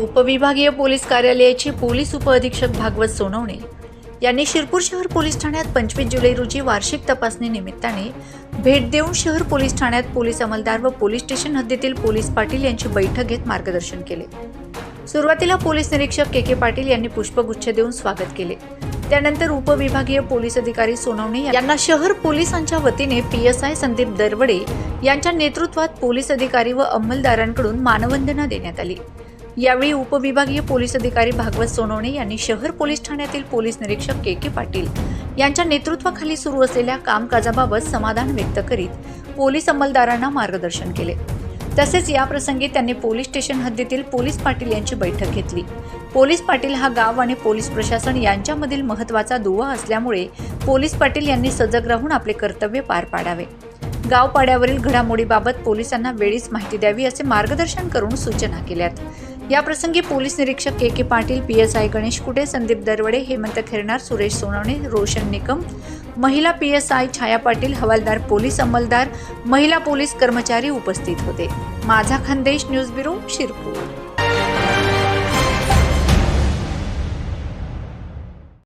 उपविभागीय पोलीस कार्यालयाचे पोलीस उपअधीक्षक भागवत सोनवणे यांनी शिरपूर शहर पोलीस ठाण्यात पंचवीस जुलै रोजी वार्षिक तपासणी निमित्ताने भेट देऊन शहर पोलीस ठाण्यात पोलीस अंमलदार व पोलीस स्टेशन हद्दीतील पोलीस पाटील यांची बैठक घेत मार्गदर्शन केले. सुरुवातीला पोलीस निरीक्षक के के पाटील यांनी पुष्पगुच्छ देऊन स्वागत केले. त्यानंतर उपविभागीय पोलीस अधिकारी सोनवणे यांना शहर पोलिसांच्या वतीने P S I Sandeep Darwade यांच्या नेतृत्वात पोलीस अधिकारी व अंमलदारांकडून मानवंदना देण्यात आली. यावेळी उपविभागीय पोलीस अधिकारी भागवत सोनवणे यांनी शहर पोलीस ठाण्यातील पोलीस निरीक्षक के के पाटील यांच्या नेतृत्वाखाली सुरू असलेल्या कामकाजाबाबत समाधान व्यक्त करीत पोलीस अंमलदारांना मार्गदर्शन केले. तसेच याप्रसंगी त्यांनी पोलीस स्टेशन हद्दीतील पोलीस पाटील यांची बैठक घेतली. पोलीस पाटील हा गाव आणि पोलीस प्रशासन यांच्यामधील महत्त्वाचा दुवा असल्यामुळे पोलीस पाटील यांनी सजग राहून आपले कर्तव्य पार पाडावे. गावपाड्यावरील घडामोडीबाबत पोलिसांना वेळीच माहिती द्यावी असे मार्गदर्शन करून सूचना केल्यात. याप्रसंगी पोलीस निरीक्षक K K Patil P S I Ganesh Kute Sandeep Darwade Hemant Khernar Suresh Sonawane Roshan Nikam महिला P S I Chhaya Patil हवालदार पोलीस अंमलदार महिला पोलीस कर्मचारी उपस्थित होते. माझा खानदेश न्यूज ब्युरो शिरपूर.